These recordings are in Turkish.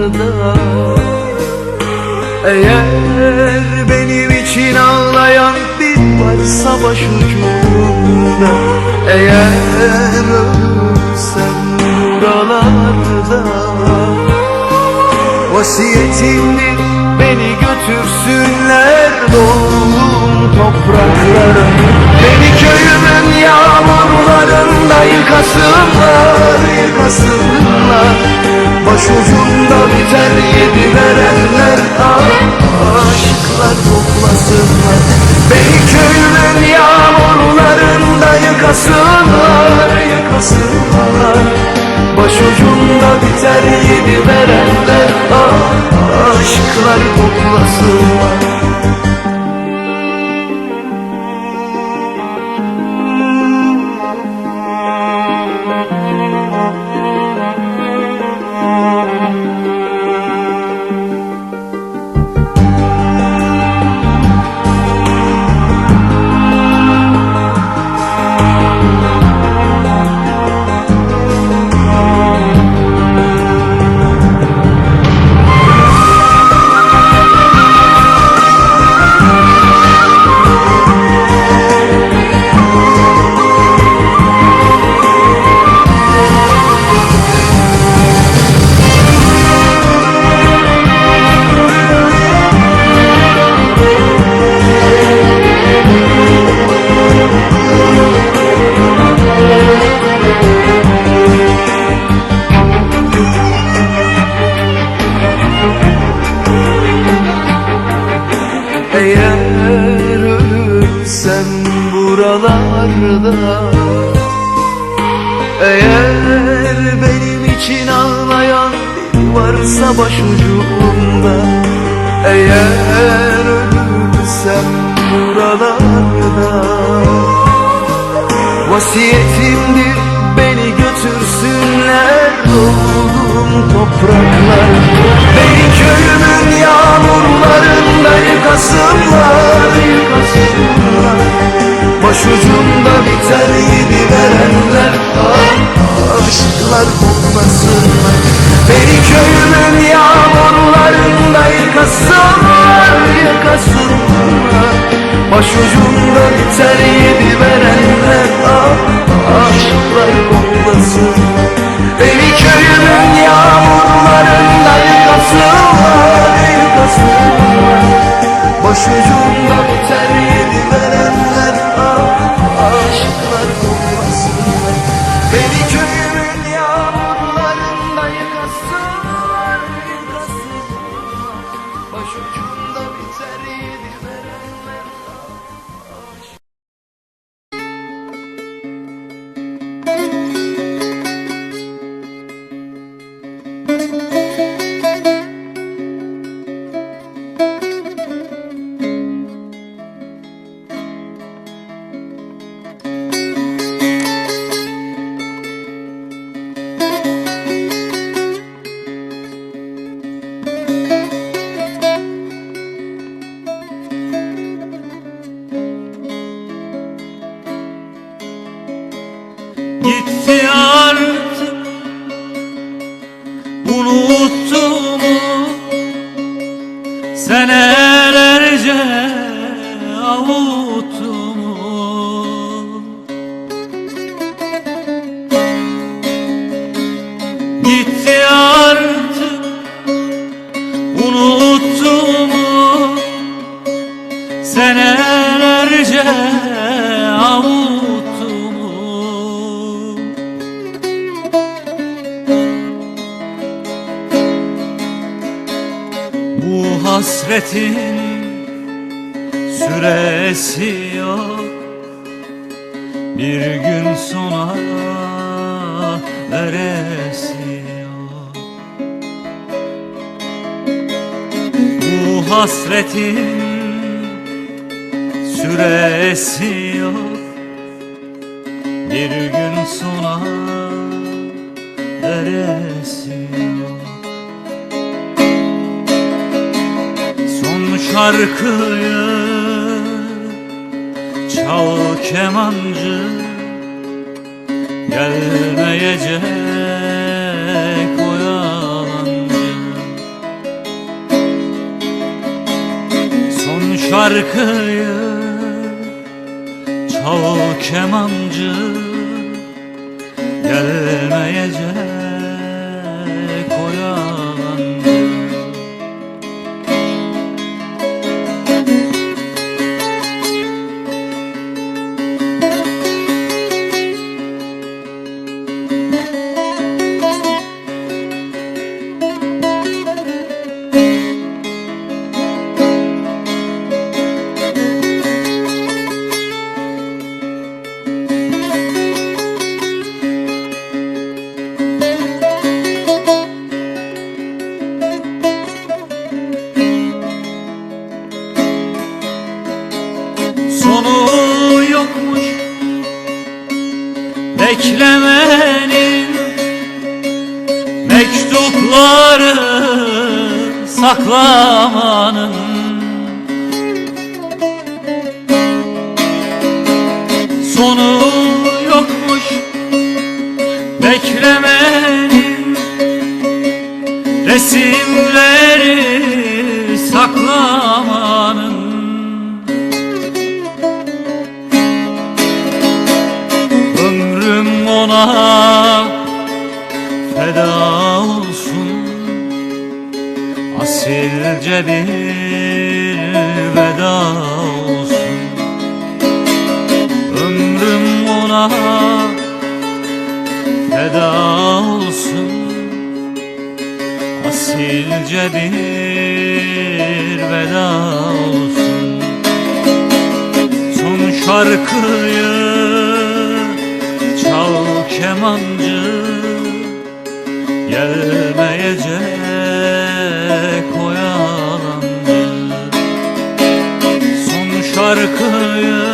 yollarda. Eğer benim için ağlayan bir varsa başucumda. Eğer ölürsem buralarda. Vasiyetinle beni götürsünler doğduğum topraklara Beni köyümün yağmurlarında yıkasınlar, yıkasınlar. Başucumda biter yedi varsa başucumda Eğer ölürsem buralarda. Vasiyetimdir beni götürsünler doğduğum topraklar. Beni köyümün yağmurlarında yıkasınlar, yıkasınlar. Başucumda biter yedi verenler Aşklar kokmasınlar yıkasınlar, yıkasınlar Başucumda biter yedi verenler ah, Aşklar kokmasınlar Beni köyümün Gitti artık. Unuttu hasretin süresi yok. Bir gün sonra veresi yok. Bu hasretin süresi yok. Bir gün sonra veresi yok şarkıyı çal kemancı Gelmeyecek o yalancı. Son şarkıyı Çal kemancı Sonu yokmuş. Beklemenin Mektupları saklamanın. Sonu yokmuş. Beklemenin Resimleri ona feda olsun. Asilce bir veda olsun. Ömrüm ona feda olsun. Asilce bir veda olsun. Son şarkıyı kemancı Gelmeyecek o yalancı Son şarkıyı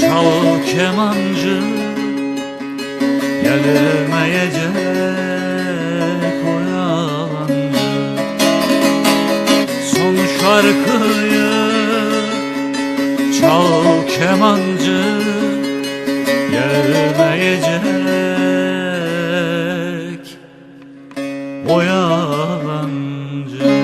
çal kemancı Gelmeyecek o yalancı Son şarkıyı çal kemancı boyancı